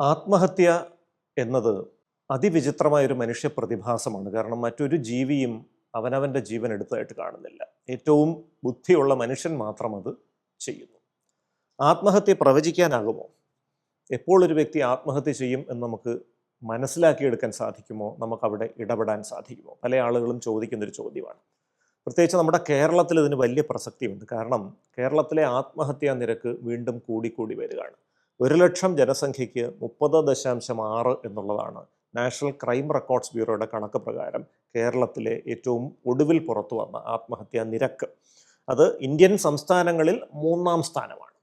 ആത്മഹത്യ എന്നത് അതിവിചിത്രമായൊരു മനുഷ്യ പ്രതിഭാസമാണ് കാരണം മറ്റൊരു ജീവിയും അവനവന്റെ ജീവൻ എടുത്തതായിട്ട് കാണുന്നില്ല. ഏറ്റവും ബുദ്ധിയുള്ള മനുഷ്യൻ മാത്രം അത് ചെയ്യുന്നു. ആത്മഹത്യ പ്രവചിക്കാനാകുമോ? എപ്പോൾ ഒരു വ്യക്തി ആത്മഹത്യ ചെയ്യും എന്ന് നമുക്ക് മനസ്സിലാക്കിയെടുക്കാൻ സാധിക്കുമോ? നമുക്കവിടെ ഇടപെടാൻ സാധിക്കുമോ? പല ആളുകളും ചോദിക്കുന്നൊരു ചോദ്യമാണ്. പ്രത്യേകിച്ച് നമ്മുടെ കേരളത്തിൽ ഇതിന് വലിയ പ്രസക്തിയുണ്ട്. കാരണം കേരളത്തിലെ ആത്മഹത്യാ നിരക്ക് വീണ്ടും കൂടിക്കൂടി വരികയാണ്. ഒരു ലക്ഷം ജനസംഖ്യയ്ക്ക് മുപ്പത് ദശാംശം ആറ് എന്നുള്ളതാണ് നാഷണൽ ക്രൈം റെക്കോർഡ്സ് ബ്യൂറോയുടെ കണക്ക് പ്രകാരം കേരളത്തിലെ ഏറ്റവും ഒടുവിൽ പുറത്തു വന്ന ആത്മഹത്യാ നിരക്ക്. അത് ഇന്ത്യൻ സംസ്ഥാനങ്ങളിൽ മൂന്നാം സ്ഥാനമാണ്.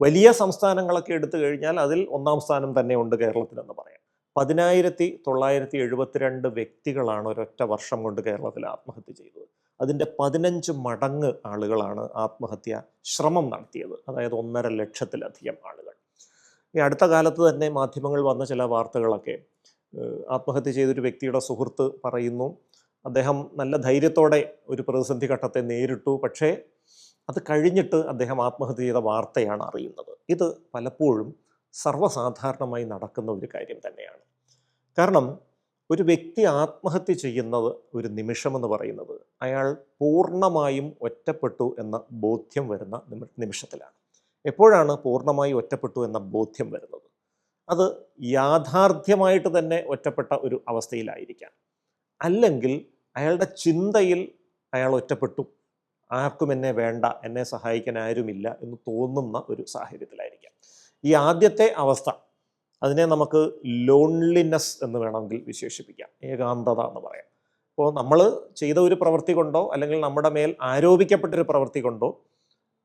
വലിയ സംസ്ഥാനങ്ങളൊക്കെ എടുത്തു കഴിഞ്ഞാൽ അതിൽ ഒന്നാം സ്ഥാനം തന്നെ ഉണ്ട് കേരളത്തിലെന്ന് പറയാം. പതിനായിരത്തി തൊള്ളായിരത്തി എഴുപത്തിരണ്ട് വ്യക്തികളാണ് ഒരൊറ്റ വർഷം കൊണ്ട് കേരളത്തിൽ ആത്മഹത്യ ചെയ്തത്. അതിന്റെ പതിനഞ്ച് മടങ്ങ് ആളുകളാണ് ആത്മഹത്യ ശ്രമം നടത്തിയത്. അതായത് ഒന്നര ലക്ഷത്തിലധികം ആളുകൾ. ഈ അടുത്ത കാലത്ത് തന്നെ മാധ്യമങ്ങൾ വന്ന ചില വാർത്തകളൊക്കെ ആത്മഹത്യ ചെയ്തൊരു വ്യക്തിയുടെ സുഹൃത്ത് പറയുന്നു. അദ്ദേഹം നല്ല ധൈര്യത്തോടെ ഒരു പ്രതിസന്ധി ഘട്ടത്തെ നേരിട്ടു. പക്ഷേ അത് കഴിഞ്ഞിട്ട് അദ്ദേഹം ആത്മഹത്യ ചെയ്ത വാർത്തയാണ് അറിയുന്നത്. ഇത് പലപ്പോഴും സർവസാധാരണമായി നടക്കുന്ന ഒരു കാര്യം തന്നെയാണ്. കാരണം ഒരു വ്യക്തി ആത്മഹത്യ ചെയ്യുന്നത് ഒരു നിമിഷമെന്ന് പറയുന്നത് അയാൾ പൂർണമായും ഒറ്റപ്പെട്ടു എന്ന ബോധ്യം വരുന്ന നിമിഷത്തിലാണ്. എപ്പോഴാണ് പൂർണമായി ഒറ്റപ്പെട്ടു എന്ന ബോധ്യം വരുന്നത്? അത് യാഥാർത്ഥ്യമായിട്ട് തന്നെ ഒറ്റപ്പെട്ട ഒരു അവസ്ഥയിലായിരിക്കാം. അല്ലെങ്കിൽ അയാളുടെ ചിന്തയിൽ അയാൾ ഒറ്റപ്പെട്ടു. ആർക്കും എന്നെ വേണ്ട എന്നെ സഹായിക്കാൻ ആരുമില്ല എന്ന് തോന്നുന്ന ഒരു സാഹചര്യത്തിലായിരിക്കാം. ഈ ആദ്യത്തെ അവസ്ഥ അതിനെ നമുക്ക് ലോൺലിനെസ് എന്ന് വേണമെങ്കിൽ വിശേഷിപ്പിക്കാം. ഏകാന്തത എന്ന് പറയാം. അപ്പോൾ നമ്മൾ ചെയ്ത ഒരു പ്രവൃത്തി കൊണ്ടോ അല്ലെങ്കിൽ നമ്മുടെ മേൽ ആരോപിക്കപ്പെട്ടൊരു പ്രവൃത്തി കൊണ്ടോ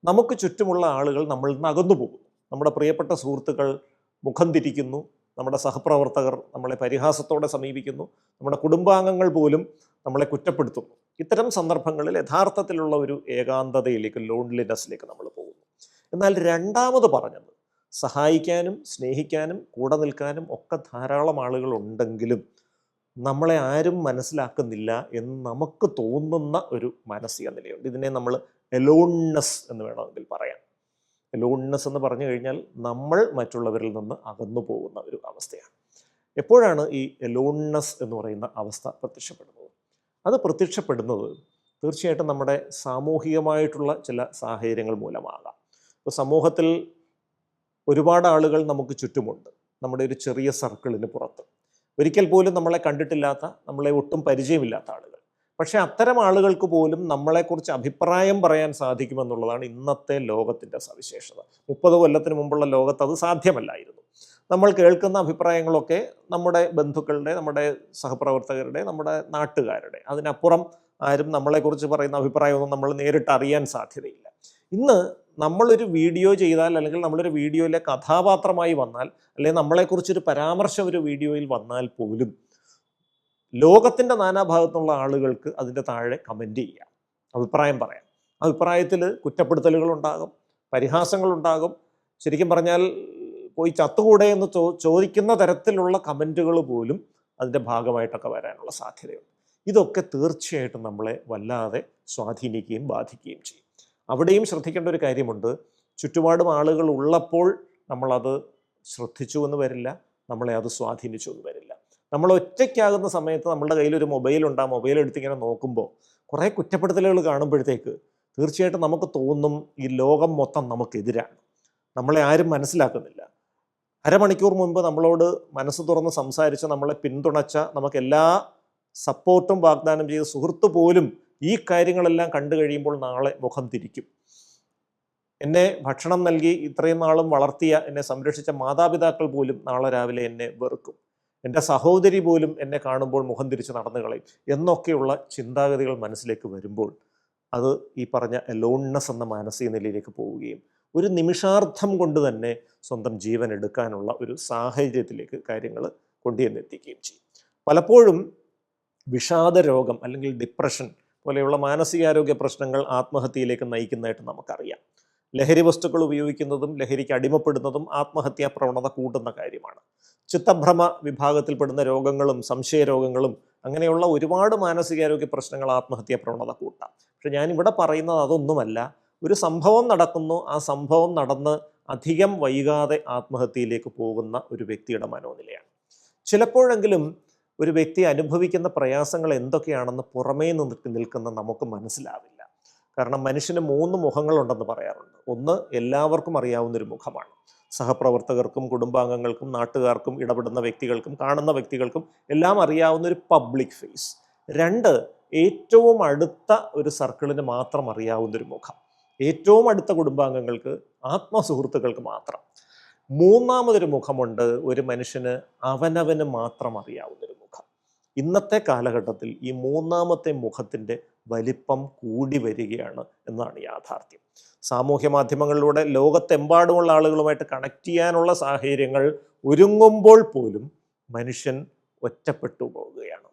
നമുക്ക് ചുറ്റുമുള്ള ആളുകൾ നമ്മളിൽ നിന്ന് അകന്നു പോകും നമ്മുടെ പ്രിയപ്പെട്ട സുഹൃത്തുക്കൾ മുഖം തിരിക്കുന്നു. നമ്മുടെ സഹപ്രവർത്തകർ നമ്മളെ പരിഹാസത്തോടെ സമീപിക്കുന്നു. നമ്മുടെ കുടുംബാംഗങ്ങൾ പോലും നമ്മളെ കുറ്റപ്പെടുത്തുന്നു. ഇത്തരം സന്ദർഭങ്ങളിൽ യഥാർത്ഥത്തിലുള്ള ഒരു ഏകാന്തതയിലേക്ക് ലോൺലിനെസ്സിലേക്ക് നമ്മൾ പോകുന്നു. എന്നാൽ രണ്ടാമത് പറഞ്ഞത് സഹായിക്കാനും സ്നേഹിക്കാനും കൂടെ നിൽക്കാനും ഒക്കെ ധാരാളം ആളുകൾ ഉണ്ടെങ്കിലും നമ്മളെ ആരും മനസ്സിലാക്കുന്നില്ല എന്ന് നമുക്ക് തോന്നുന്ന ഒരു മാനസിക നിലയുണ്ട്. ഇതിനെ നമ്മൾ എലോൺനെസ് എന്ന് വേണമെങ്കിൽ പറയാം. എലോൺനെസ് എന്ന് പറഞ്ഞു കഴിഞ്ഞാൽ നമ്മൾ മറ്റുള്ളവരിൽ നിന്ന് അകന്നു പോകുന്ന ഒരു അവസ്ഥയാണ്. എപ്പോഴാണ് ഈ എലോൺനെസ് എന്ന് പറയുന്ന അവസ്ഥ പ്രത്യക്ഷപ്പെടുന്നത്? അത് പ്രത്യക്ഷപ്പെടുന്നത് തീർച്ചയായിട്ടും നമ്മുടെ സാമൂഹികമായിട്ടുള്ള ചില സാഹചര്യങ്ങൾ മൂലമാകാം. ഇപ്പോൾ സമൂഹത്തിൽ ഒരുപാട് ആളുകൾ നമുക്ക് ചുറ്റുമുണ്ട്. നമ്മുടെ ഒരു ചെറിയ സർക്കിളിന് പുറത്ത്. ഒരിക്കൽ പോലും നമ്മളെ കണ്ടിട്ടില്ലാത്ത നമ്മളെ ഒട്ടും പരിചയമില്ലാത്ത ആളുകൾ. പക്ഷേ അത്തരം ആളുകൾക്ക് പോലും നമ്മളെക്കുറിച്ച് അഭിപ്രായം പറയാൻ സാധിക്കുമെന്നുള്ളതാണ് ഇന്നത്തെ ലോകത്തിന്റെ സവിശേഷത. മുപ്പത് കൊല്ലത്തിന് മുമ്പുള്ള ലോകത്ത് അത് സാധ്യമല്ലായിരുന്നു. നമ്മൾ കേൾക്കുന്ന അഭിപ്രായങ്ങളൊക്കെ നമ്മുടെ ബന്ധുക്കളുടെ നമ്മുടെ സഹപ്രവർത്തകരുടെ നമ്മുടെ നാട്ടുകാരുടെ അതിനപ്പുറം ആരും നമ്മളെക്കുറിച്ച് പറയുന്ന അഭിപ്രായമൊന്നും നമ്മൾ നേരിട്ട് അറിയാൻ സാധ്യതയില്ല. ഇന്ന് നമ്മളൊരു വീഡിയോ ചെയ്താൽ അല്ലെങ്കിൽ നമ്മളൊരു വീഡിയോയിലെ കഥാപാത്രമായി വന്നാൽ അല്ലെങ്കിൽ നമ്മളെക്കുറിച്ചൊരു പരാമർശം ഒരു വീഡിയോയിൽ വന്നാൽ പോലും ലോകത്തിന്റെ നാനാഭാഗത്തുള്ള ആളുകൾക്ക് അതിന്റെ താഴെ കമന്റ് ചെയ്യാം അഭിപ്രായം പറയാം. അഭിപ്രായത്തിൽ പരിഹാസങ്ങൾ ഉണ്ടാകും. ശരിക്കും പറഞ്ഞാൽ പോയി ചത്തുകൂടെ എന്ന് ചോ ചോദിക്കുന്ന തരത്തിലുള്ള കമന്റുകൾ പോലും അതിന്റെ ഭാഗമായിട്ടൊക്കെ വരാനുള്ള സാധ്യതയുണ്ട്. ഇതൊക്കെ തീർച്ചയായിട്ടും നമ്മളെ വല്ലാതെ സ്വാധീനിക്കുകയും ബാധിക്കുകയും ചെയ്യും. അവിടെയും ശ്രദ്ധിക്കേണ്ട ഒരു കാര്യമുണ്ട്. ചുറ്റുപാടും ആളുകൾ ഉള്ളപ്പോൾ നമ്മളത് ശ്രദ്ധിച്ചു എന്ന് വരില്ല നമ്മളെ അത് സ്വാധീനിച്ചു എന്ന് വരില്ല. നമ്മൾ ഒറ്റയ്ക്കാകുന്ന സമയത്ത് നമ്മുടെ കയ്യിൽ ഒരു മൊബൈൽ ഉണ്ട്. ആ മൊബൈൽ എടുത്തിങ്ങനെ നോക്കുമ്പോൾ കുറേ കുറ്റപ്പെടുത്തലുകൾ കാണുമ്പോഴത്തേക്ക് തീർച്ചയായിട്ടും നമുക്ക് തോന്നും ഈ ലോകം മൊത്തം നമുക്കെതിരാണ് നമ്മളെ ആരും മനസ്സിലാക്കുന്നില്ല. അരമണിക്കൂർ മുൻപ് നമ്മളോട് മനസ്സ് തുറന്ന് സംസാരിച്ച നമ്മളെ പിന്തുണച്ച നമുക്ക് എല്ലാ സപ്പോർട്ടും വാഗ്ദാനം ചെയ്ത സുഹൃത്ത് പോലും ഈ കാര്യങ്ങളെല്ലാം കണ്ടു കഴിയുമ്പോൾ നാളെ മുഖം തിരിക്കും. എന്നെ ഭക്ഷണം നൽകി ഇത്രയും നാളും വളർത്തിയ എന്നെ സംരക്ഷിച്ച മാതാപിതാക്കൾ പോലും നാളെ രാവിലെ എന്നെ വെറുക്കും. എന്റെ സഹോദരി പോലും എന്നെ കാണുമ്പോൾ മുഖം തിരിച്ച് നടന്നു കളയും. എന്നൊക്കെയുള്ള ചിന്താഗതികൾ മനസ്സിലേക്ക് വരുമ്പോൾ അത് ഈ പറഞ്ഞ ലോൺനെസ് എന്ന മാനസിക നിലയിലേക്ക് പോവുകയും ഒരു നിമിഷാർത്ഥം കൊണ്ട് തന്നെ സ്വന്തം ജീവൻ എടുക്കാനുള്ള ഒരു സാഹചര്യത്തിലേക്ക് കാര്യങ്ങൾ കൊണ്ടുവന്നെത്തിക്കുകയും ചെയ്യും. പലപ്പോഴും വിഷാദ രോഗം അല്ലെങ്കിൽ ഡിപ്രഷൻ പോലെയുള്ള മാനസികാരോഗ്യ പ്രശ്നങ്ങൾ ആത്മഹത്യയിലേക്ക് നയിക്കുന്നതായിട്ട് നമുക്കറിയാം. ലഹരി വസ്തുക്കൾ ഉപയോഗിക്കുന്നതും ലഹരിക്ക് അടിമപ്പെടുന്നതും ആത്മഹത്യാ പ്രവണത കൂട്ടുന്ന കാര്യമാണ്. ചിത്തഭ്രമ വിഭാഗത്തിൽപ്പെടുന്ന രോഗങ്ങളും സംശയ രോഗങ്ങളും അങ്ങനെയുള്ള ഒരുപാട് മാനസികാരോഗ്യ പ്രശ്നങ്ങൾ ആത്മഹത്യാ പ്രവണത കൂട്ടാം. പക്ഷെ ഞാനിവിടെ പറയുന്നത് അതൊന്നുമല്ല. ഒരു സംഭവം നടക്കുന്നു. ആ സംഭവം നടന്ന് അധികം വൈകാതെ ആത്മഹത്യയിലേക്ക് പോകുന്ന ഒരു വ്യക്തിയുടെ മനോനിലയാണ്. ചിലപ്പോഴെങ്കിലും ഒരു വ്യക്തി അനുഭവിക്കുന്ന പ്രയാസങ്ങൾ എന്തൊക്കെയാണെന്ന് പുറമേ നിന്ന് നിൽക്കുന്ന നമുക്ക് മനസ്സിലാവില്ല. കാരണം മനുഷ്യന് മൂന്ന് മുഖങ്ങളുണ്ടെന്ന് പറയാറുണ്ട്. ഒന്ന് എല്ലാവർക്കും അറിയാവുന്ന ഒരു മുഖമാണ്. സഹപ്രവർത്തകർക്കും കുടുംബാംഗങ്ങൾക്കും നാട്ടുകാർക്കും ഇടപെടുന്ന വ്യക്തികൾക്കും കാണുന്ന വ്യക്തികൾക്കും എല്ലാം അറിയാവുന്ന ഒരു പബ്ലിക് ഫേസ് രണ്ട് ഏറ്റവും അടുത്ത ഒരു സർക്കിളിന് മാത്രം അറിയാവുന്നൊരു മുഖം. ഏറ്റവും അടുത്ത കുടുംബാംഗങ്ങൾക്ക് ആത്മസുഹൃത്തുക്കൾക്ക് മാത്രം. മൂന്നാമതൊരു മുഖമുണ്ട് ഒരു മനുഷ്യന് അവനവന് മാത്രം അറിയാവുന്നൊരു മുഖം. ഇന്നത്തെ കാലഘട്ടത്തിൽ ഈ മൂന്നാമത്തെ മുഖത്തിന്റെ വലിപ്പം കൂടി വരികയാണ് എന്നാണ് യാഥാർത്ഥ്യം. സാമൂഹ്യ മാധ്യമങ്ങളിലൂടെ ലോകത്തെമ്പാടുമുള്ള ആളുകളുമായിട്ട് കണക്ട് ചെയ്യാനുള്ള സാഹചര്യങ്ങൾ ഒരുങ്ങുമ്പോൾ പോലും മനുഷ്യൻ ഒറ്റപ്പെട്ടു പോവുകയാണ്.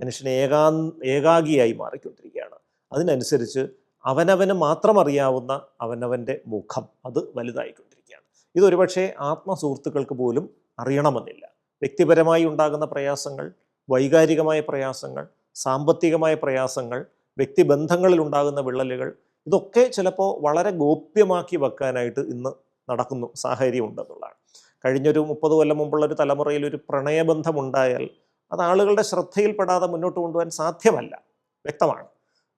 മനുഷ്യൻ ഏകാ ഏകാഗിയായി മാറിക്കൊണ്ടിരിക്കുകയാണ്. അതിനനുസരിച്ച് അവനവന് മാത്രം അറിയാവുന്ന അവനവന്റെ മുഖം അത് വലുതായിക്കൊണ്ടിരിക്കുകയാണ്. ഇതൊരുപക്ഷെ ആത്മസുഹൃത്തുക്കൾക്ക് പോലും അറിയണമെന്നില്ല. വ്യക്തിപരമായി ഉണ്ടാകുന്ന പ്രയാസങ്ങൾ വൈകാരികമായ പ്രയാസങ്ങൾ സാമ്പത്തികമായ പ്രയാസങ്ങൾ വ്യക്തിബന്ധങ്ങളിൽ ഉണ്ടാകുന്ന വിള്ളലുകൾ ഇതൊക്കെ ചിലപ്പോൾ വളരെ ഗോപ്യമാക്കി വെക്കാനായിട്ട് ഇന്ന് നടക്കുന്നു സാഹചര്യം ഉണ്ടെന്നുള്ളതാണ് കഴിഞ്ഞൊരു മുപ്പത് കൊല്ലം മുമ്പുള്ള ഒരു തലമുറയിൽ ഒരു പ്രണയബന്ധമുണ്ടായാൽ അത് ആളുകളുടെ ശ്രദ്ധയിൽപ്പെടാതെ മുന്നോട്ട് കൊണ്ടുപോകാൻ സാധ്യമല്ല വ്യക്തമാണ്.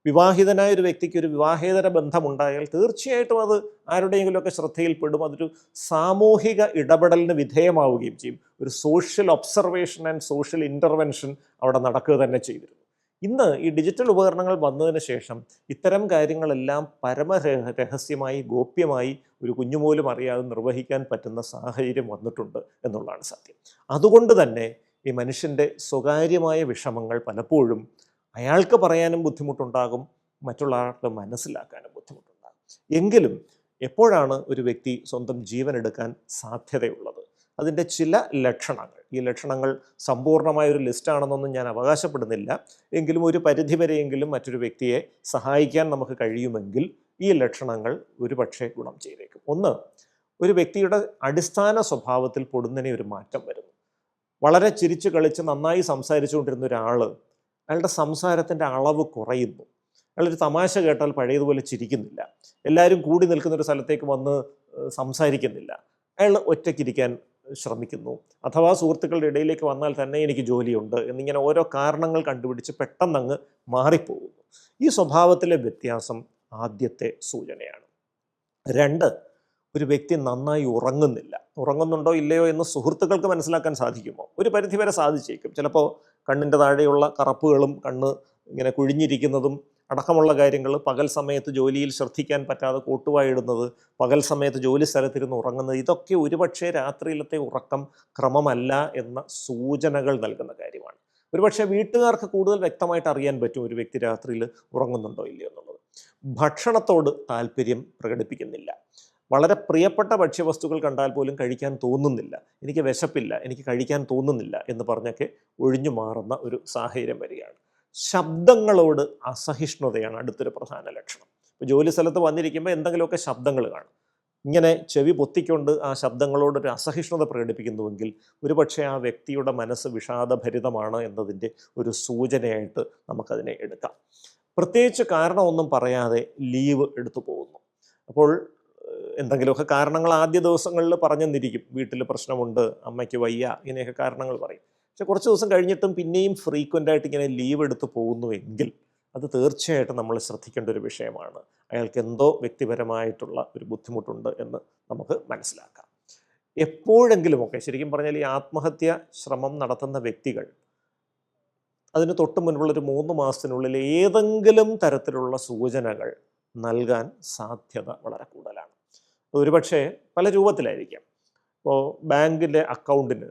വിവാഹിതനായ ഒരു വ്യക്തിക്ക് ഒരു വിവാഹേതര ബന്ധമുണ്ടായാൽ തീർച്ചയായിട്ടും അത് ആരുടെയെങ്കിലുമൊക്കെ ശ്രദ്ധയിൽപ്പെടും. അതൊരു സാമൂഹിക ഇടപെടലിന് വിധേയമാവുകയും ചെയ്യും. ഒരു social observation and social intervention അവിടെ നടക്കുക തന്നെ ചെയ്തിരുന്നു. ഇന്ന് ഈ ഡിജിറ്റൽ ഉപകരണങ്ങൾ വന്നതിന് ശേഷം ഇത്തരം കാര്യങ്ങളെല്ലാം പരമ രഹസ്യമായി ഗോപ്യമായി ഒരു കുഞ്ഞുപോലും അറിയാതെ നിർവഹിക്കാൻ പറ്റുന്ന സാഹചര്യം വന്നിട്ടുണ്ട് എന്നുള്ളതാണ് സത്യം. അതുകൊണ്ട് തന്നെ ഈ മനുഷ്യന്റെ സ്വകാര്യമായ വിഷമങ്ങൾ പലപ്പോഴും അയാൾക്ക് പറയാനും ബുദ്ധിമുട്ടുണ്ടാകും മറ്റുള്ള ആൾക്ക് മനസ്സിലാക്കാനും ബുദ്ധിമുട്ടുണ്ടാകും. എങ്കിലും എപ്പോഴാണ് ഒരു വ്യക്തി സ്വന്തം ജീവൻ എടുക്കാൻ സാധ്യതയുള്ളത്? അതിന്റെ ചില ലക്ഷണങ്ങൾ. ഈ ലക്ഷണങ്ങൾ സമ്പൂർണമായ ഒരു ലിസ്റ്റാണെന്നൊന്നും ഞാൻ അവകാശപ്പെടുന്നില്ല. എങ്കിലും ഒരു പരിധിവരെയെങ്കിലും മറ്റൊരു വ്യക്തിയെ സഹായിക്കാൻ നമുക്ക് കഴിയുമെങ്കിൽ ഈ ലക്ഷണങ്ങൾ ഒരുപക്ഷെ ഗുണം ചെയ്തേക്കും. ഒന്ന് ഒരു വ്യക്തിയുടെ അടിസ്ഥാന സ്വഭാവത്തിൽ പൊടുന്നനെ ഒരു മാറ്റം വരുന്നു. വളരെ ചിരിച്ചു കളിച്ച് നന്നായി സംസാരിച്ചുകൊണ്ടിരുന്ന ഒരാൾ അയാളുടെ സംസാരത്തിന്റെ അളവ് കുറയുന്നു. അയാളൊരു തമാശ കേട്ടാൽ പഴയതുപോലെ ചിരിക്കുന്നില്ല. എല്ലാവരും കൂടി നിൽക്കുന്ന ഒരു സ്ഥലത്തേക്ക് വന്ന് സംസാരിക്കുന്നില്ല. അയാൾ ഒറ്റയ്ക്കിരിക്കാൻ ശ്രമിക്കുന്നു. അഥവാ സുഹൃത്തുക്കളുടെ ഇടയിലേക്ക് വന്നാൽ തന്നെ എനിക്ക് ജോലിയുണ്ട് എന്നിങ്ങനെ ഓരോ കാരണങ്ങൾ കണ്ടുപിടിച്ച് പെട്ടെന്നങ്ങ് മാറിപ്പോകുന്നു. ഈ സ്വഭാവത്തിലെ വ്യത്യാസം ആദ്യത്തെ സൂചനയാണ്. രണ്ട് ഒരു വ്യക്തി നന്നായി ഉറങ്ങുന്നില്ല. ഉറങ്ങുന്നുണ്ടോ ഇല്ലയോ എന്ന് സുഹൃത്തുക്കൾക്ക് മനസ്സിലാക്കാൻ സാധിക്കുമോ? ഒരു പരിധിവരെ സാധിച്ചേക്കും. ചിലപ്പോൾ കണ്ണിന്റെ താഴെയുള്ള കറപ്പുകളും കണ്ണ് ഇങ്ങനെ കുഴിഞ്ഞിരിക്കുന്നതും അടക്കമുള്ള കാര്യങ്ങൾ പകൽ സമയത്ത് ജോലിയിൽ ശ്രദ്ധിക്കാൻ പറ്റാതെ കൂട്ടുവായിടുന്നത് പകൽ സമയത്ത് ജോലി സ്ഥലത്തിരുന്ന് ഉറങ്ങുന്നത് ഇതൊക്കെ ഒരുപക്ഷെ രാത്രിയിലത്തെ ഉറക്കം ക്രമമല്ല എന്ന സൂചനകൾ നൽകുന്ന കാര്യമാണ്. ഒരുപക്ഷെ വീട്ടുകാർക്ക് കൂടുതൽ വ്യക്തമായിട്ട് അറിയാൻ പറ്റും ഒരു വ്യക്തി രാത്രിയിൽ ഉറങ്ങുന്നുണ്ടോ ഇല്ലയോ എന്നുള്ളത്. ഭക്ഷണത്തോട് താല്പര്യം പ്രകടിപ്പിക്കുന്നില്ല. വളരെ പ്രിയപ്പെട്ട ഭക്ഷ്യവസ്തുക്കൾ കണ്ടാൽ പോലും കഴിക്കാൻ തോന്നുന്നില്ല. എനിക്ക് വിശപ്പില്ല എനിക്ക് കഴിക്കാൻ തോന്നുന്നില്ല എന്ന് പറഞ്ഞൊക്കെ ഒഴിഞ്ഞു മാറുന്ന ഒരു സാഹചര്യം വരികയാണ്. ശബ്ദങ്ങളോട് അസഹിഷ്ണുതയാണ് അടുത്തൊരു പ്രധാന ലക്ഷണം. ഇപ്പോൾ ജോലി സ്ഥലത്ത് വന്നിരിക്കുമ്പോൾ എന്തെങ്കിലുമൊക്കെ ശബ്ദങ്ങൾ കാണും. ഇങ്ങനെ ചെവി പൊത്തിക്കൊണ്ട് ആ ശബ്ദങ്ങളോട് ഒരു അസഹിഷ്ണുത പ്രകടിപ്പിക്കുന്നുവെങ്കിൽ ഒരുപക്ഷെ ആ വ്യക്തിയുടെ മനസ്സ് വിഷാദഭരിതമാണ് എന്നതിന്റെ ഒരു സൂചനയായിട്ട് നമുക്കതിനെ എടുക്കാം. പ്രത്യേകിച്ച് കാരണമൊന്നും പറയാതെ ലീവ് എടുത്തു പോകുന്നു. അപ്പോൾ എന്തെങ്കിലുമൊക്കെ കാരണങ്ങൾ ആദ്യ ദിവസങ്ങളിൽ പറഞ്ഞെന്നിരിക്കും. വീട്ടിൽ പ്രശ്നമുണ്ട് അമ്മയ്ക്ക് വയ്യ ഇങ്ങനെയൊക്കെ കാരണങ്ങൾ പറയും. പക്ഷെ കുറച്ച് ദിവസം കഴിഞ്ഞിട്ടും പിന്നെയും ഫ്രീക്വന്റ് ആയിട്ട് ഇങ്ങനെ ലീവ് എടുത്ത് പോകുന്നുവെങ്കിൽ അത് തീർച്ചയായിട്ടും നമ്മൾ ശ്രദ്ധിക്കേണ്ട ഒരു വിഷയമാണ്. അയാൾക്ക് എന്തോ വ്യക്തിപരമായിട്ടുള്ള ഒരു ബുദ്ധിമുട്ടുണ്ട് എന്ന് നമുക്ക് മനസ്സിലാക്കാം. എപ്പോഴെങ്കിലുമൊക്കെ ശരിക്കും പറഞ്ഞാൽ ഈ ആത്മഹത്യ ശ്രമം നടത്തുന്ന വ്യക്തികൾ അതിന് തൊട്ട് മുൻപുള്ള ഒരു മൂന്ന് മാസത്തിനുള്ളിൽ ഏതെങ്കിലും തരത്തിലുള്ള സൂചനകൾ നൽകാൻ സാധ്യത വളരെ കൂടുതലാണ്. ഒരുപക്ഷെ പല രൂപത്തിലായിരിക്കാം. ഇപ്പോൾ ബാങ്കിലെ അക്കൗണ്ടിന്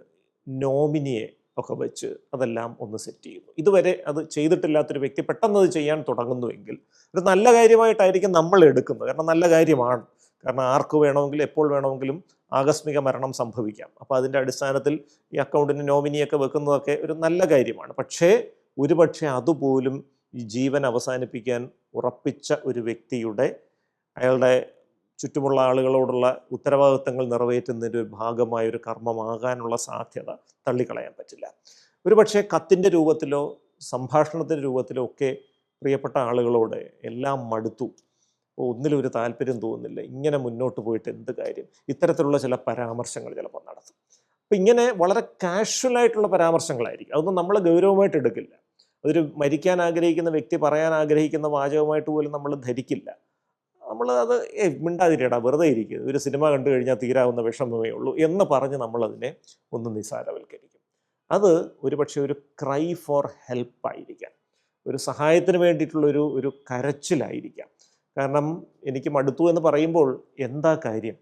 നോമിനിയെ ഒക്കെ വെച്ച് അതെല്ലാം ഒന്ന് സെറ്റ് ചെയ്യുന്നു. ഇതുവരെ അത് ചെയ്തിട്ടില്ലാത്തൊരു വ്യക്തി പെട്ടെന്ന് അത് ചെയ്യാൻ തുടങ്ങുന്നുവെങ്കിൽ ഒരു നല്ല കാര്യമായിട്ടായിരിക്കും നമ്മൾ എടുക്കുന്നത്. കാരണം നല്ല കാര്യമാണ്. കാരണം ആർക്ക് വേണമെങ്കിലും എപ്പോൾ വേണമെങ്കിലും ആകസ്മിക മരണം സംഭവിക്കാം. അപ്പോൾ അതിന്റെ അടിസ്ഥാനത്തിൽ ഈ അക്കൗണ്ടിന് നോമിനിയൊക്കെ വെക്കുന്നതൊക്കെ ഒരു നല്ല കാര്യമാണ്. പക്ഷേ ഒരുപക്ഷെ അതുപോലും ഈ ജീവൻ അവസാനിപ്പിക്കാൻ ഉറപ്പിച്ച ഒരു വ്യക്തിയുടെ അയാളുടെ ചുറ്റുമുള്ള ആളുകളോടുള്ള ഉത്തരവാദിത്തങ്ങൾ നിറവേറ്റുന്നതിന്റെ ഒരു ഭാഗമായ ഒരു കർമ്മമാകാനുള്ള സാധ്യത തള്ളിക്കളയാൻ പറ്റില്ല. ഒരുപക്ഷെ കത്തിന്റെ രൂപത്തിലോ സംഭാഷണത്തിന്റെ രൂപത്തിലോ ഒക്കെ പ്രിയപ്പെട്ട ആളുകളോട് എല്ലാം മടുത്തു. ഒന്നിലും ഒരു താല്പര്യം തോന്നുന്നില്ല. ഇങ്ങനെ മുന്നോട്ട് പോയിട്ട് എന്ത് കാര്യം? ഇത്തരത്തിലുള്ള ചില പരാമർശങ്ങൾ ചിലപ്പോൾ നടത്തും. അപ്പം ഇങ്ങനെ വളരെ കാഷ്വലായിട്ടുള്ള പരാമർശങ്ങളായിരിക്കും. അതൊന്നും നമ്മൾ ഗൗരവമായിട്ട് എടുക്കില്ല. അതൊരു മരിക്കാൻ ആഗ്രഹിക്കുന്ന വ്യക്തി പറയാൻ ആഗ്രഹിക്കുന്ന വാചകമായിട്ട് പോലും നമ്മൾ ധരിക്കില്ല. നമ്മൾ അത് ഏ മിണ്ടാതിരിയടാ വെറുതെ ഇരിക്കുക ഒരു സിനിമ കണ്ടു കഴിഞ്ഞാൽ തീരാവുന്ന വിഷമമേ ഉള്ളൂ എന്ന് പറഞ്ഞ് നമ്മളതിനെ ഒന്ന് നിസാരവൽക്കരിക്കും അത് ഒരുപക്ഷെ ഒരു ക്രൈ ഫോർ ഹെൽപ്പ് ആയിരിക്കാം. ഒരു സഹായത്തിന് വേണ്ടിയിട്ടുള്ളൊരു ഒരു ഒരു കരച്ചിലായിരിക്കാം. കാരണം എനിക്ക് മടുത്തു എന്ന് പറയുമ്പോൾ എന്താ കാര്യം?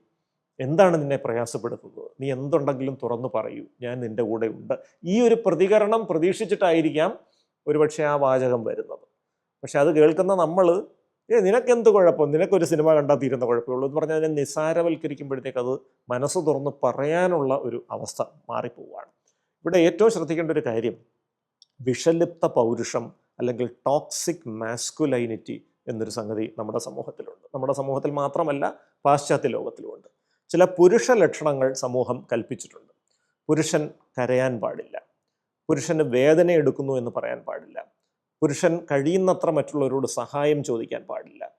എന്താണ് നിന്നെ പ്രയാസപ്പെടുത്തുന്നത്? നീ എന്തുണ്ടെങ്കിലും തുറന്നു പറയൂ. ഞാൻ നിന്റെ കൂടെ ഉണ്ട്. ഈ ഒരു പ്രതികരണം പ്രതീക്ഷിച്ചിട്ടായിരിക്കാം ഒരുപക്ഷെ ആ വാചകം വരുന്നത്. പക്ഷെ അത് കേൾക്കുന്ന നമ്മൾ ഏ നിനക്കെന്ത് കുഴപ്പം? നിനക്കൊരു സിനിമ കണ്ടാൽ തീരുന്ന കുഴപ്പമേ ഉള്ളൂ എന്ന് പറഞ്ഞാൽ അതിനെ നിസാരവൽക്കരിക്കുമ്പോഴത്തേക്ക് അത് മനസ്സ് തുറന്ന് പറയാനുള്ള ഒരു അവസ്ഥ മാറിപ്പോവുകയാണ്. ഇവിടെ ഏറ്റവും ശ്രദ്ധിക്കേണ്ട ഒരു കാര്യം വിഷലിപ്ത പൗരുഷം അല്ലെങ്കിൽ ടോക്സിക് മാസ്കുലൈനിറ്റി എന്നൊരു സംഗതി നമ്മുടെ സമൂഹത്തിലുണ്ട്. നമ്മുടെ സമൂഹത്തിൽ മാത്രമല്ല പാശ്ചാത്യ ലോകത്തിലുമുണ്ട്. ചില പുരുഷ ലക്ഷണങ്ങൾ സമൂഹം കൽപ്പിച്ചിട്ടുണ്ട്. പുരുഷൻ കരയാൻ പാടില്ല. പുരുഷന് വേദന എടുക്കുന്നു എന്ന് പറയാൻ പാടില്ല. പുരുഷൻ കഴിയുന്നത്ര മറ്റുള്ളവരോട് സഹായം ചോദിക്കാൻ പാടില്ല.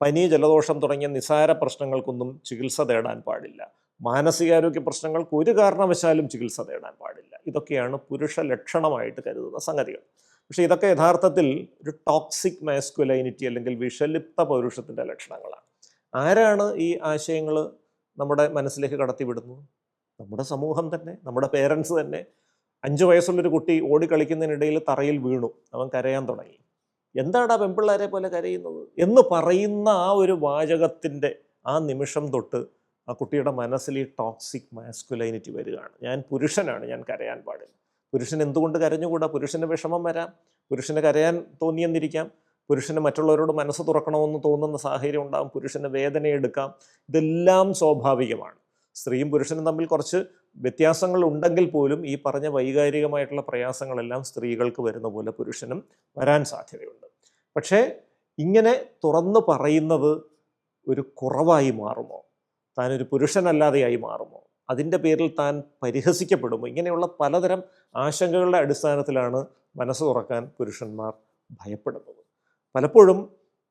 പനി ജലദോഷം തുടങ്ങിയ നിസാര പ്രശ്നങ്ങൾക്കൊന്നും ചികിത്സ തേടാൻ പാടില്ല. മാനസികാരോഗ്യ പ്രശ്നങ്ങൾക്ക് ഒരു കാരണവശാലും ചികിത്സ തേടാൻ പാടില്ല. ഇതൊക്കെയാണ് പുരുഷ ലക്ഷണമായിട്ട് കരുതുന്ന സംഗതികൾ. പക്ഷേ ഇതൊക്കെ യഥാർത്ഥത്തിൽ ഒരു ടോക്സിക് മാസ്കുലൈനിറ്റി അല്ലെങ്കിൽ വിഷലിപ്ത പൗരുഷത്തിന്റെ ലക്ഷണങ്ങളാണ്. ആരാണ് ഈ ആശയങ്ങൾ നമ്മുടെ മനസ്സിലേക്ക് കടത്തിവിടുന്നത്? നമ്മുടെ സമൂഹം തന്നെ നമ്മുടെ പേരൻസ് തന്നെ. അഞ്ച് വയസ്സുള്ളൊരു കുട്ടി ഓടി കളിക്കുന്നതിനിടയിൽ തറയിൽ വീണു. അവൻ കരയാൻ തുടങ്ങി. എന്താണ് ആ പെൺപിള്ളേരെ പോലെ കരയുന്നത്? എന്ന് പറയുന്ന ആ ഒരു വാചകത്തിന്റെ ആ നിമിഷം തൊട്ട് ആ കുട്ടിയുടെ മനസ്സിൽ ഈ ടോക്സിക് മാസ്കുലൈനിറ്റി വരികയാണ്. ഞാൻ പുരുഷനാണ് ഞാൻ കരയാൻ പാടില്ല. പുരുഷൻ എന്തുകൊണ്ട് കരഞ്ഞുകൂടാ? പുരുഷന് വിഷമം വരാം. പുരുഷന് കരയാൻ തോന്നിയെന്നിരിക്കാം. പുരുഷന് മറ്റുള്ളവരോട് മനസ്സ് തുറക്കണമെന്ന് തോന്നുന്ന സാഹചര്യം ഉണ്ടാകും പുരുഷന് വേദനയെടുക്കാം. ഇതെല്ലാം സ്വാഭാവികമാണ്. സ്ത്രീയും പുരുഷനും തമ്മിൽ കുറച്ച് വ്യത്യാസങ്ങൾ ഉണ്ടെങ്കിൽ പോലും ഈ പറഞ്ഞ വൈകാരികമായിട്ടുള്ള പ്രയാസങ്ങളെല്ലാം സ്ത്രീകൾക്ക് വരുന്ന പോലെ പുരുഷനും വരാൻ സാധ്യതയുണ്ട്. പക്ഷേ ഇങ്ങനെ തുറന്നു പറയുന്നത് ഒരു കുറവായി മാറുമോ? താനൊരു പുരുഷനല്ലാതെയായി മാറുമോ? അതിന്റെ പേരിൽ താൻ പരിഹസിക്കപ്പെടുമോ? ഇങ്ങനെയുള്ള പലതരം ആശങ്കകളുടെ അടിസ്ഥാനത്തിലാണ് മനസ്സ് തുറക്കാൻ പുരുഷന്മാർ ഭയപ്പെടുന്നത്. പലപ്പോഴും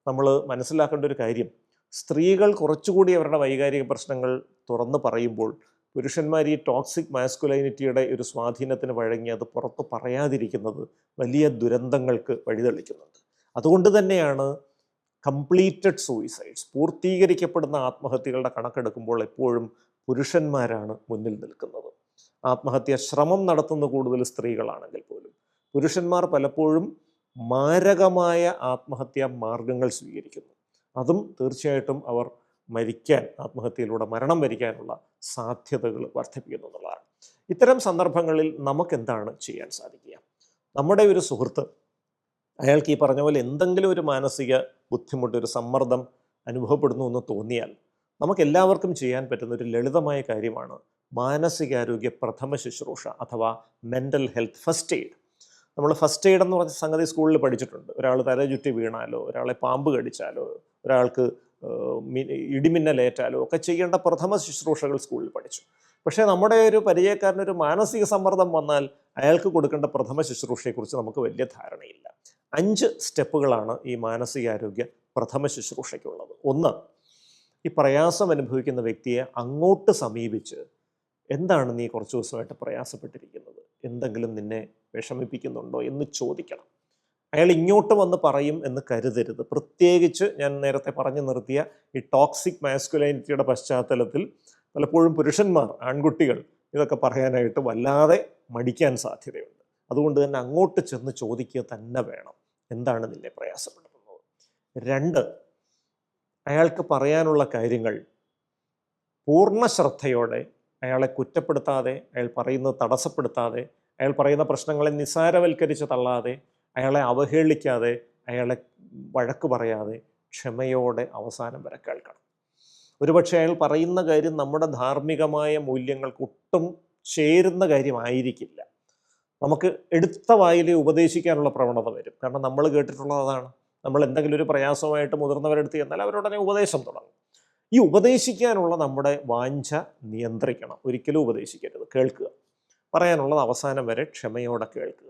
നമ്മൾ മനസ്സിലാക്കേണ്ട ഒരു കാര്യം സ്ത്രീകൾ കുറച്ചുകൂടി അവരുടെ വൈകാരിക പ്രശ്നങ്ങൾ തുറന്ന് പറയുമ്പോൾ പുരുഷന്മാർ ഈ ടോക്സിക് മാസ്കുലൈനിറ്റിയുടെ ഒരു സ്വാധീനത്തിന് വഴങ്ങി അത് പുറത്ത് പറയാതിരിക്കുന്നത് വലിയ ദുരന്തങ്ങൾക്ക് വഴിതെളിക്കുന്നുണ്ട്. അതുകൊണ്ട് തന്നെയാണ് കംപ്ലീറ്റഡ് സൂയിസൈഡ്സ് പൂർത്തീകരിക്കപ്പെടുന്ന ആത്മഹത്യകളുടെ കണക്കെടുക്കുമ്പോൾ എപ്പോഴും പുരുഷന്മാരാണ് മുന്നിൽ നിൽക്കുന്നത്. ആത്മഹത്യ ശ്രമം നടത്തുന്ന കൂടുതൽ സ്ത്രീകളാണെങ്കിൽ പോലും പുരുഷന്മാർ പലപ്പോഴും മാരകമായ ആത്മഹത്യാ മാർഗങ്ങൾ സ്വീകരിക്കുന്നു. അതും തീർച്ചയായിട്ടും അവർ മരിക്കാൻ ആത്മഹത്യയിലൂടെ മരണം വരിക്കാനുള്ള സാധ്യതകൾ വർദ്ധിപ്പിക്കുന്നു എന്നുള്ളതാണ്. ഇത്തരം സന്ദർഭങ്ങളിൽ നമുക്കെന്താണ് ചെയ്യാൻ സാധിക്കുക? നമ്മുടെ ഒരു സുഹൃത്ത് അയാൾക്ക് ഈ പറഞ്ഞ പോലെ എന്തെങ്കിലും ഒരു മാനസിക ബുദ്ധിമുട്ട് ഒരു സമ്മർദ്ദം അനുഭവപ്പെടുന്നു എന്ന് തോന്നിയാൽ നമുക്ക് എല്ലാവർക്കും ചെയ്യാൻ പറ്റുന്ന ഒരു ലളിതമായ കാര്യമാണ് മാനസികാരോഗ്യ പ്രഥമ ശുശ്രൂഷ അഥവാ മെന്റൽ ഹെൽത്ത് ഫസ്റ്റ് എയ്ഡ് നമ്മൾ ഫസ്റ്റ് എയ്ഡ് എന്ന് പറഞ്ഞ സംഗതി സ്കൂളിൽ പഠിച്ചിട്ടുണ്ട്. ഒരാൾ തല ചുറ്റി വീണാലോ ഒരാളെ പാമ്പ് കടിച്ചാലോ ഒരാൾക്ക് ഇടിമിന്നലേറ്റാലോ ഒക്കെ ചെയ്യേണ്ട പ്രഥമ ശുശ്രൂഷകൾ സ്കൂളിൽ പഠിച്ചു. പക്ഷേ നമ്മുടെ ഒരു പരിചയക്കാരനൊരു മാനസിക സമ്മർദ്ദം വന്നാൽ അയാൾക്ക് കൊടുക്കേണ്ട പ്രഥമ ശുശ്രൂഷയെക്കുറിച്ച് നമുക്ക് വലിയ ധാരണയില്ല. അഞ്ച് സ്റ്റെപ്പുകളാണ് ഈ മാനസികാരോഗ്യ പ്രഥമ ശുശ്രൂഷയ്ക്കുള്ളത്. ഒന്ന് ഈ പ്രയാസം അനുഭവിക്കുന്ന വ്യക്തിയെ അങ്ങോട്ട് സമീപിച്ച് എന്താണ് നീ കുറച്ച് ദിവസമായിട്ട് പ്രയാസപ്പെട്ടിരിക്കുന്നത്? എന്തെങ്കിലും നിന്നെ വിഷമിപ്പിക്കുന്നുണ്ടോ എന്ന് ചോദിക്കണം. അയാൾ ഇങ്ങോട്ട് വന്ന് പറയും എന്ന് കരുതരുത്. പ്രത്യേകിച്ച് ഞാൻ നേരത്തെ പറഞ്ഞു നിർത്തിയ ഈ ടോക്സിക് മാസ്കുലൈനിറ്റിയുടെ പശ്ചാത്തലത്തിൽ പലപ്പോഴും പുരുഷന്മാർ ആൺകുട്ടികൾ ഇതൊക്കെ പറയാനായിട്ട് വല്ലാതെ മടിക്കാൻ സാധ്യതയുണ്ട്. അതുകൊണ്ട് തന്നെ അങ്ങോട്ട് ചെന്ന് ചോദിക്കുക തന്നെ വേണം. എന്താണ് നിന്നെ പ്രയാസപ്പെടുത്തുന്നത്? രണ്ട് അയാൾക്ക് പറയാനുള്ള കാര്യങ്ങൾ പൂർണ ശ്രദ്ധയോടെ അയാളെ കുറ്റപ്പെടുത്താതെ അയാൾ പറയുന്നത് തടസ്സപ്പെടുത്താതെ അയാൾ പറയുന്ന പ്രശ്നങ്ങളെ നിസാരവൽക്കരിച്ച് തള്ളാതെ അയാളെ അവഹേളിക്കാതെ അയാളെ വഴക്ക് പറയാതെ ക്ഷമയോടെ അവസാനം വരെ കേൾക്കണം. ഒരുപക്ഷെ അയാൾ പറയുന്ന കാര്യം നമ്മുടെ ധാർമ്മികമായ മൂല്യങ്ങൾക്ക് ഒട്ടും ചേരുന്ന കാര്യമായിരിക്കില്ല. നമുക്ക് എടുത്ത വായിലെ ഉപദേശിക്കാനുള്ള പ്രവണത വരും. കാരണം നമ്മൾ കേട്ടിട്ടുള്ളത് അതാണ്. നമ്മൾ എന്തെങ്കിലും ഒരു പ്രയാസമായിട്ട് മുതിർന്നവരെടുത്ത് ചെന്നാൽ അവരുടനെ ഉപദേശം തുടങ്ങും. ഈ ഉപദേശിക്കാനുള്ള നമ്മുടെ വാഞ്ച നിയന്ത്രിക്കണം. ഒരിക്കലും ഉപദേശിക്കരുത്. കേൾക്കുക. പറയാനുള്ളത് അവസാനം വരെ ക്ഷമയോടെ കേൾക്കുക.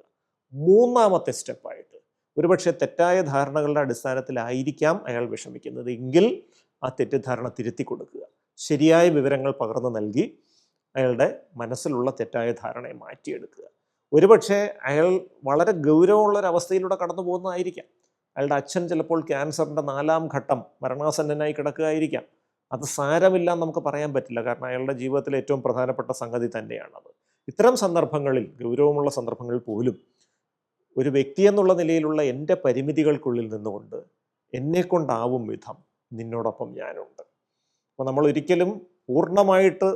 മൂന്നാമത്തെ സ്റ്റെപ്പായിട്ട്. ഒരുപക്ഷെ തെറ്റായ ധാരണകളുടെ അടിസ്ഥാനത്തിലായിരിക്കാം അയാൾ വിഷമിക്കുന്നത്. എങ്കിൽ ആ തെറ്റിദ്ധാരണ തിരുത്തി കൊടുക്കുക. ശരിയായ വിവരങ്ങൾ പകർന്നു നൽകി അയാളുടെ മനസ്സിലുള്ള തെറ്റായ ധാരണയെ മാറ്റിയെടുക്കുക. ഒരുപക്ഷെ അയാൾ വളരെ ഗൗരവമുള്ള ഒരു അവസ്ഥയിലൂടെ കടന്നു പോകുന്നതായിരിക്കാം അയാളുടെ അച്ഛൻ ചിലപ്പോൾ ക്യാൻസറിന്റെ നാലാം ഘട്ടം മരണാസന്നനായി കിടക്കുകയായിരിക്കാം. അത് സാരമില്ല എന്ന് നമുക്ക് പറയാൻ പറ്റില്ല. കാരണം അയാളുടെ ജീവിതത്തിലെ ഏറ്റവും പ്രധാനപ്പെട്ട സംഗതി തന്നെയാണത്. ഇത്തരം സന്ദർഭങ്ങളിൽ ഗൗരവമുള്ള സന്ദർഭങ്ങളിൽ പോലും ഒരു വ്യക്തി എന്നുള്ള നിലയിലുള്ള എന്റെ പരിമിതികൾക്കുള്ളിൽ നിന്നുകൊണ്ട് എന്നെ കൊണ്ടാവും വിധം നിന്നോടൊപ്പം ഞാനുണ്ട്. അപ്പോൾ നമ്മൾ ഒരിക്കലും പൂർണമായിട്ട്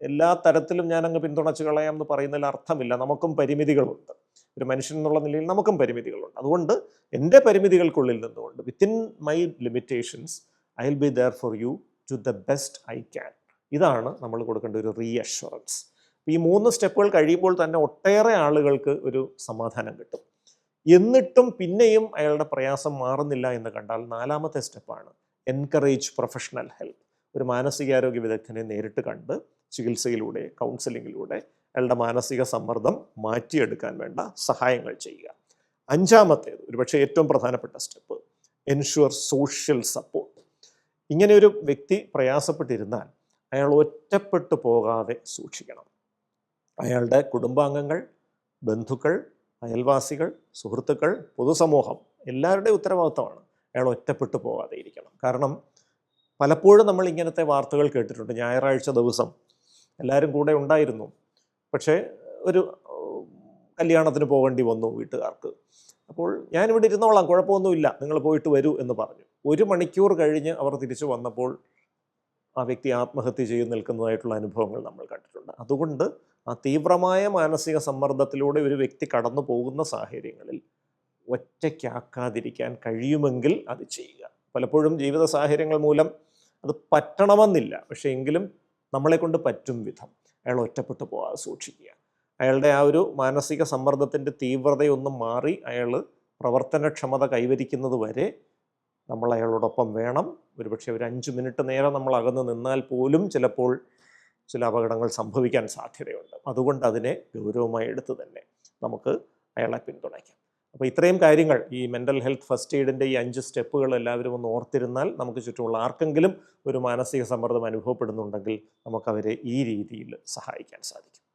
എല്ലാ തരത്തിലും ഞാനങ്ങ് പിന്തുണച്ച് കളയാം എന്ന് പറയുന്നതിൽ അർത്ഥമില്ല. നമുക്കും പരിമിതികളുണ്ട്. ഒരു മനുഷ്യൻ എന്നുള്ള നിലയിൽ നമുക്കും പരിമിതികളുണ്ട്. അതുകൊണ്ട് എന്റെ പരിമിതികൾക്കുള്ളിൽ നിന്നുകൊണ്ട് within my limitations I will be there for you to the best I can ഇതാണ് നമ്മൾ കൊടുക്കേണ്ട ഒരു റീഅഷുറൻസ് ഈ മൂന്ന് സ്റ്റെപ്പുകൾ കഴിയുമ്പോൾ തന്നെ ഒട്ടേറെ ആളുകൾക്ക് ഒരു സമാധാനം കിട്ടും. എന്നിട്ടും പിന്നെയും അയാളുടെ പ്രയാസം മാറുന്നില്ല എന്ന് കണ്ടാൽ നാലാമത്തെ സ്റ്റെപ്പാണ്. എൻകറേജ് പ്രൊഫഷണൽ ഹെൽപ്പ് ഒരു മാനസികാരോഗ്യ വിദഗ്ധനെ നേരിട്ട് കണ്ട് ചികിത്സയിലൂടെ കൗൺസിലിങ്ങിലൂടെ അയാളുടെ മാനസിക സമ്മർദ്ദം മാറ്റിയെടുക്കാൻ വേണ്ട സഹായങ്ങൾ ചെയ്യുക. അഞ്ചാമത്തേത് ഒരുപക്ഷെ ഏറ്റവും പ്രധാനപ്പെട്ട സ്റ്റെപ്പ് എൻഷുവർ സോഷ്യൽ സപ്പോർട്ട് ഇങ്ങനെ ഒരു വ്യക്തി പ്രയാസപ്പെട്ടിരുന്നാൽ അയാൾ ഒറ്റപ്പെട്ടു പോകാതെ സൂക്ഷിക്കണം. അയാളുടെ കുടുംബാംഗങ്ങൾ ബന്ധുക്കൾ അയൽവാസികൾ സുഹൃത്തുക്കൾ പൊതുസമൂഹം എല്ലാവരുടെയും ഉത്തരവാദിത്തമാണ്. അയാൾ ഒറ്റപ്പെട്ടു പോകാതെ ഇരിക്കണം. കാരണം പലപ്പോഴും നമ്മൾ ഇങ്ങനത്തെ വാർത്തകൾ കേട്ടിട്ടുണ്ട്. ഞായറാഴ്ച ദിവസം എല്ലാവരും കൂടെ ഉണ്ടായിരുന്നു. പക്ഷേ ഒരു കല്യാണത്തിന് പോകേണ്ടി വന്നു വീട്ടുകാർക്ക്. അപ്പോൾ ഞാനിവിടെ ഇരുന്നോളാം കുഴപ്പമൊന്നുമില്ല നിങ്ങൾ പോയിട്ട് വരൂ എന്ന് പറഞ്ഞു. ഒരു മണിക്കൂർ കഴിഞ്ഞ് അവർ തിരിച്ചു വന്നപ്പോൾ ആ വ്യക്തി ആത്മഹത്യ ചെയ്ത് നിൽക്കുന്നതായിട്ടുള്ള അനുഭവങ്ങൾ നമ്മൾ കണ്ടിട്ടുണ്ട്. അതുകൊണ്ട് ആ തീവ്രമായ മാനസിക സമ്മർദ്ദത്തിലൂടെ ഒരു വ്യക്തി കടന്നു പോകുന്ന സാഹചര്യങ്ങളിൽ ഒറ്റയ്ക്കാക്കാതിരിക്കാൻ കഴിയുമെങ്കിൽ അത് ചെയ്യുക. പലപ്പോഴും ജീവിത സാഹചര്യങ്ങൾ മൂലം അത് പറ്റണമെന്നില്ല. പക്ഷേ എങ്കിലും നമ്മളെ കൊണ്ട് പറ്റും വിധം അയാൾ ഒറ്റപ്പെട്ടു പോകാതെ സൂക്ഷിക്കുക. അയാളുടെ ആ ഒരു മാനസിക സമ്മർദ്ദത്തിന്റെ തീവ്രതയൊന്നും മാറി അയാൾ പ്രവർത്തനക്ഷമത കൈവരിക്കുന്നത് വരെ നമ്മൾ അയാളോടൊപ്പം വേണം. ഒരുപക്ഷെ ഒരു അഞ്ച് മിനിറ്റ് നേരം നമ്മൾ അകന്ന് നിന്നാൽ പോലും ചിലപ്പോൾ ചില അപകടങ്ങൾ സംഭവിക്കാൻ സാധ്യതയുണ്ട്. അതുകൊണ്ട് അതിനെ ഗൗരവമായി എടുത്ത് തന്നെ നമുക്ക് അയാളെ പിന്തുണയ്ക്കാം. അപ്പോൾ ഇത്രയും കാര്യങ്ങൾ ഈ മെന്റൽ ഹെൽത്ത് ഫസ്റ്റ് എയ്ഡിന്റെ ഈ അഞ്ച് സ്റ്റെപ്പുകൾ എല്ലാവരും ഒന്ന് ഓർത്തിരുന്നാൽ നമുക്ക് ചുറ്റുമുള്ള ആർക്കെങ്കിലും ഒരു മാനസിക സമ്മർദ്ദം അനുഭവപ്പെടുന്നുണ്ടെങ്കിൽ നമുക്കവരെ ഈ രീതിയിൽ സഹായിക്കാൻ സാധിക്കും.